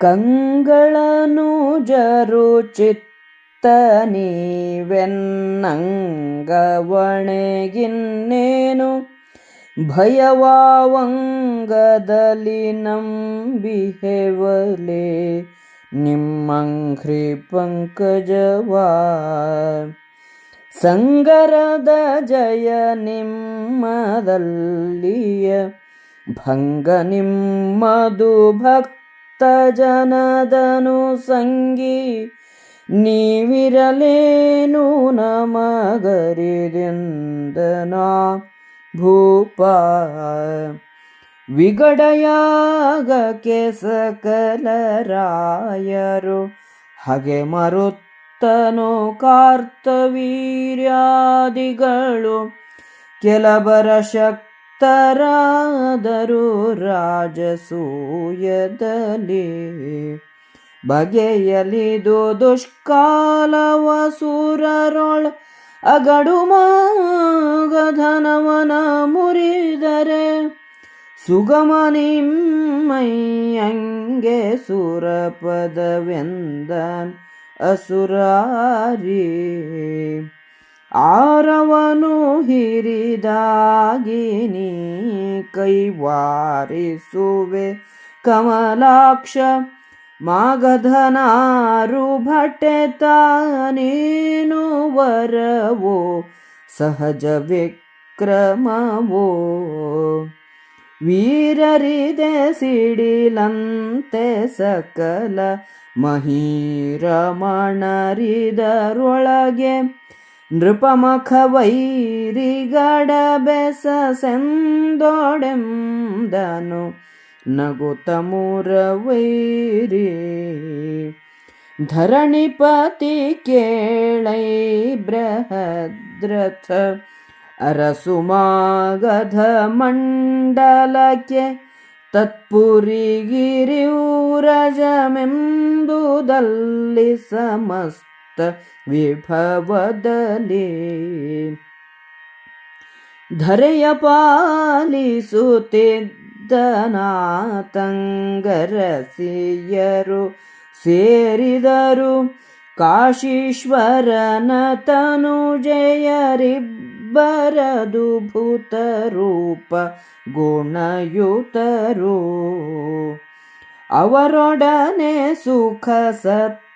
ಕಂಗಳನು ಜರು ಚಿತ್ತ ನೀವೆನ್ನಂಗವಣೆಗಿನ್ನೇನು ಭಯವಾವಂಗದಲ್ಲಿ ನಂಬಿಹೆವಲೆ ನಿಮ್ಮಂಘ್ರಿ ಪಂಕಜವಾ. ಸಂಗರದ ಜಯ ನಿಮ್ಮದಲ್ಲಿಯ ಭಂಗ ನಿಮ್ಮದು ಭಕ್ತ ಜನದನು ಸಂಗಿ ನೀವಿರಲೇನು ನಮಗರಿದೆಂದನಾ ಭೂಪ ವಿಗಡಯಾಗಕ್ಕೆ ಸಕಲರಾಯರು ಹಾಗೆ ಮರುತ್ತನು ಕಾರ್ತವೀರ್ಯಾದಿಗಳು ಕೆಲಬರ ಶಕ್ತರಾದರು ರಾಜಸೂಯದಲ್ಲಿ ಬಗೆಯಲಿದು ದುಷ್ಕಾಲವ ಸೂರರೊಳ ಅಗಡು ಮಾಗಧನವನ ಮುರಿದರೆ ಸುಗಮ ನಿಮ್ಮಯ್ಯಂಗೆ ಸುರಪದವೆಂದ ಅಸುರಾರಿ. ಆರವನು ಹಿರಿದಾಗಿ ನೀ ಕೈವಾರಿಸುವೆ ಕಮಲಾಕ್ಷ ಮಾಗಧನಾರು ಭಟೆ ತಾನೇನು ವರವೋ ಸಹಜ ವಿಕ್ರಮವೋ. ವೀರರಿದೆ ಸಿಡಿಲಂತೆ ಸಕಲ ಮಹೀರಮಣರಿದರೊಳಗೆ ನೃಪಮಖ ವೈರಿಗಡ ಬೆಸ ಸೆಂದೊಡೆಂದನು ನಗುತ ಮುರವೈರಿ ಧರಣಿಪತಿ ಕೇಳೈ ಬೃಹದ್ರಥ ಅರಸುಮಾಗಧ ಮಂಡಲಕ್ಕೆ ತತ್ಪುರಿಗಿರಿಯೂರಜಮೆಂದುದಲ್ಲಿ ಸಮಸ್ತ ವಿಭವದಲ್ಲಿ ಧರೆಯ ಪಾಲಿಸುತ್ತಿದ್ದನಾತಂಗರಸಿಯರು ಸೇರಿದರು ಕಾಶೀಶ್ವರನ ತನುಜಯರಿಬ್ಬರದು ಭೂತರೂಪ ಗುಣಯುತರು. ಅವರೊಡನೆ ಸುಖ ಸತ್ಕಥಾ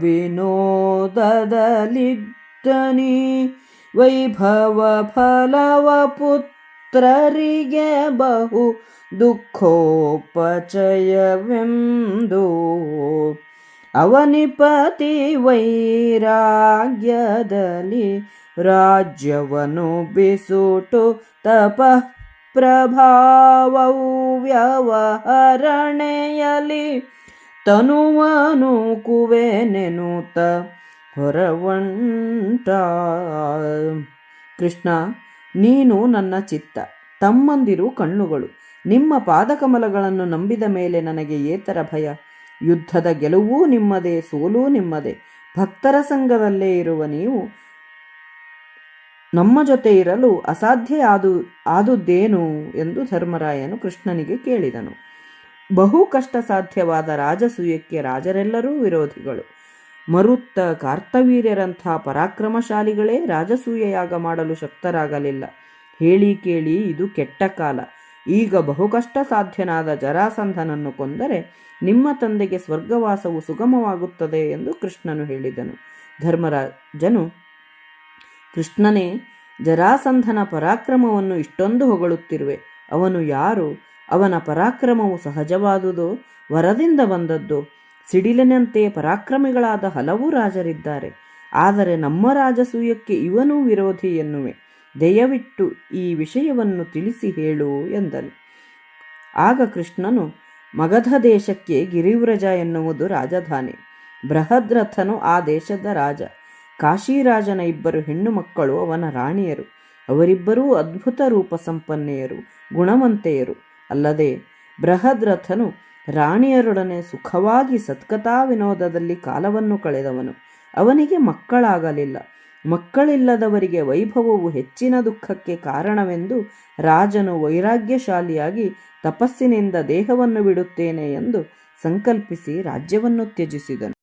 ವಿನೋದದಲಿದ್ದನಿ ವೈಭವ ಫಲವ ಪುತ್ರರಿಗೆ ಬಹು ದುಃಖೋಪಚಯವೆಂದು. ಅವನಿಪತಿ ವೈರಾಗ್ಯದಲ್ಲಿ ರಾಜ್ಯವನ್ನು ಬಿಸುಟು ತಪ ಪ್ರಭಾವವು. ವ್ಯವಹರಣೆಯಲಿ ತನುವನು ಕುವೆ ನೆನುತ ಹೊರವಂಟ. ಕೃಷ್ಣ, ನೀನು ನನ್ನ ಚಿತ್ತ, ತಮ್ಮಂದಿರು ಕಣ್ಣುಗಳು. ನಿಮ್ಮ ಪಾದಕಮಲಗಳನ್ನು ನಂಬಿದ ಮೇಲೆ ನನಗೆ ಏತರ ಭಯ. ಯುದ್ಧದ ಗೆಲುವೂ ನಿಮ್ಮದೇ, ಸೋಲೂ ನಿಮ್ಮದೇ. ಭಕ್ತರ ಸಂಘದಲ್ಲೇ ಇರುವ ನೀವು ನಮ್ಮ ಜೊತೆ ಇರಲು ಅಸಾಧ್ಯ ಆದು ಆದುದೇನು ಎಂದು ಧರ್ಮರಾಯನು ಕೃಷ್ಣನಿಗೆ ಕೇಳಿದನು. ಬಹು ಕಷ್ಟ ಸಾಧ್ಯವಾದ ರಾಜಸೂಯಕ್ಕೆ ರಾಜರೆಲ್ಲರೂ ವಿರೋಧಿಗಳು. ಮರುತ್ತ ಕಾರ್ತವೀರ್ಯರಂಥ ಪರಾಕ್ರಮಶಾಲಿಗಳೇ ರಾಜಸೂಯ ಯಾಗ ಮಾಡಲು ಶಕ್ತರಾಗಲಿಲ್ಲ. ಹೇಳಿ ಕೇಳಿ ಇದು ಕೆಟ್ಟ ಕಾಲ. ಈಗ ಬಹು ಕಷ್ಟ ಸಾಧ್ಯನಾದ ಜರಾಸಂಧನನ್ನು ಕೊಂದರೆ ನಿಮ್ಮ ತಂದೆಗೆ ಸ್ವರ್ಗವಾಸವು ಸುಗಮವಾಗುತ್ತದೆ ಎಂದು ಕೃಷ್ಣನು ಹೇಳಿದನು. ಧರ್ಮರಾಜನು ಕೃಷ್ಣನೇ, ಜರಾಸಂಧನ ಪರಾಕ್ರಮವನ್ನು ಇಷ್ಟೊಂದು ಹೊಗಳುತ್ತಿರುವೆ. ಅವನು ಯಾರು? ಅವನ ಪರಾಕ್ರಮವು ಸಹಜವಾದುದು, ವರದಿಂದ ಬಂದದ್ದು? ಸಿಡಿಲಿನಂತೆ ಪರಾಕ್ರಮಿಗಳಾದ ಹಲವು ರಾಜರಿದ್ದಾರೆ. ಆದರೆ ನಮ್ಮ ರಾಜಸೂಯಕ್ಕೆ ಇವನೂ ವಿರೋಧಿ ಎನ್ನುವೆ. ದಯವಿಟ್ಟು ಈ ವಿಷಯವನ್ನು ತಿಳಿಸಿ ಹೇಳು ಎಂದನು. ಆಗ ಕೃಷ್ಣನು, ಮಗಧ ದೇಶಕ್ಕೆ ಗಿರಿವ್ರಜ ಎನ್ನುವುದು ರಾಜಧಾನಿ. ಬೃಹದ್ರಥನು ಆ ದೇಶದ ರಾಜ. ಕಾಶಿರಾಜನ ಇಬ್ಬರು ಹೆಣ್ಣು ಮಕ್ಕಳು ಅವನ ರಾಣಿಯರು. ಅವರಿಬ್ಬರೂ ಅದ್ಭುತ ರೂಪ ಸಂಪನ್ನೆಯರು, ಗುಣವಂತೆಯರು. ಅಲ್ಲದೆ ಬೃಹದ್ರಥನು ರಾಣಿಯರೊಡನೆ ಸುಖವಾಗಿ ಸತ್ಕತಾ ವಿನೋದದಲ್ಲಿ ಕಾಲವನ್ನು ಕಳೆದವನು. ಅವನಿಗೆ ಮಕ್ಕಳಾಗಲಿಲ್ಲ. ಮಕ್ಕಳಿಲ್ಲದವರಿಗೆ ವೈಭವವು ಹೆಚ್ಚಿನ ದುಃಖಕ್ಕೆ ಕಾರಣವೆಂದು ರಾಜನು ವೈರಾಗ್ಯಶಾಲಿಯಾಗಿ ತಪಸ್ಸಿನಿಂದ ದೇಹವನ್ನು ಬಿಡುತ್ತೇನೆ ಎಂದು ಸಂಕಲ್ಪಿಸಿ ರಾಜ್ಯವನ್ನು ತ್ಯಜಿಸಿದನು.